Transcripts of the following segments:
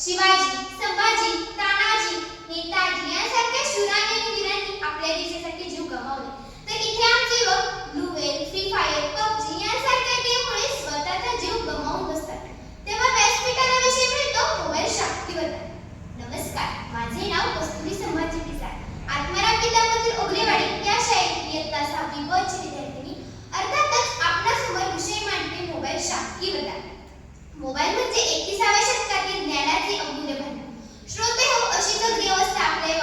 शिवाजी संभाजी तानाजी नेताजी यांसारख्या शूरांनी वीरांनी आपल्या देशासाठी जीव गमावले. तर इथे आमचे युवक मोबाईल म्हणजे एकविसाव्या शतकातील ज्ञानाचे अमूल्य भांडार श्रोते हो अशीच अगदी अवस्था आपल्या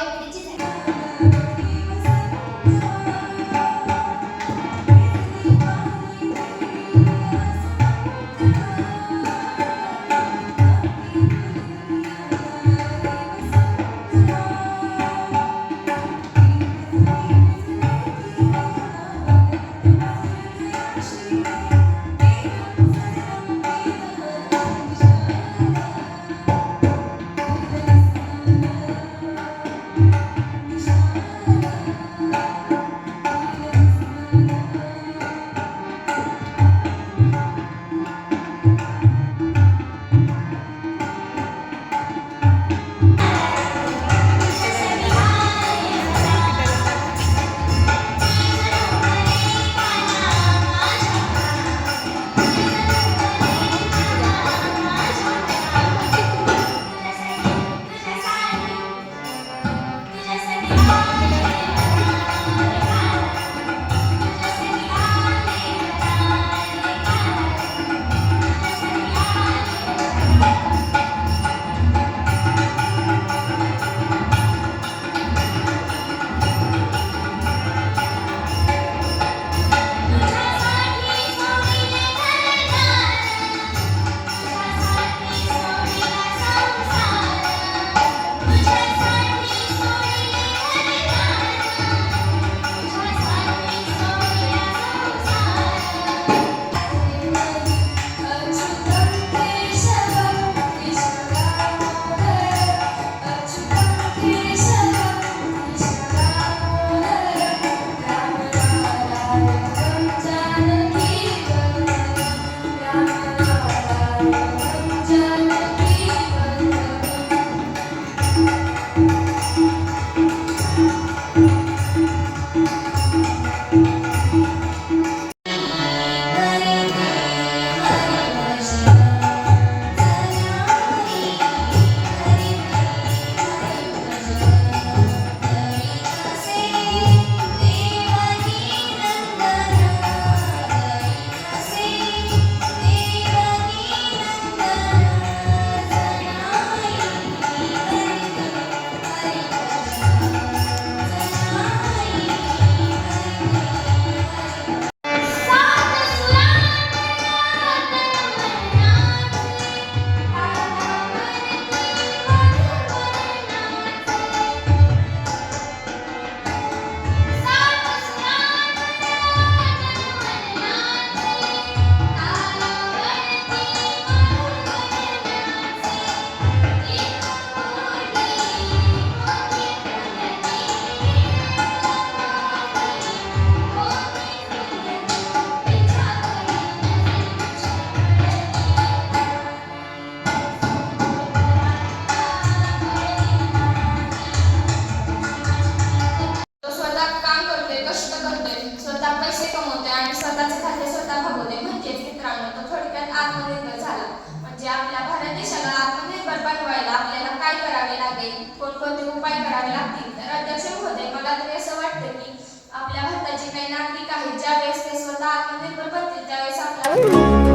आपल्या भारताचे काही नागरिक आहेत ज्यावेळेस ते स्वतः आत्मनिर्भर बनतील त्यावेळेस आपल्या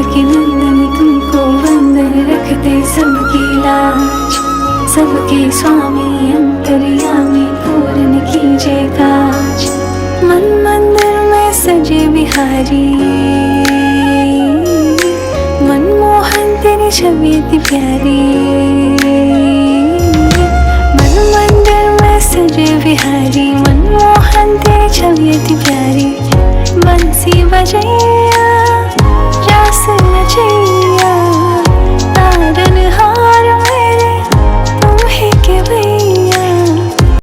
देवकी नंदन तुमको वंदन रखते सबकी लाज। सबके स्वामी अंतर्यामी पूरन कीजिए काज। मन मंदिर में सजे बिहारी। मनमोहन तेरी छवि प्यारी। मन मंदिर में सजे विहारी मनमोहन तेरी छवि प्यारी। बंसी बजे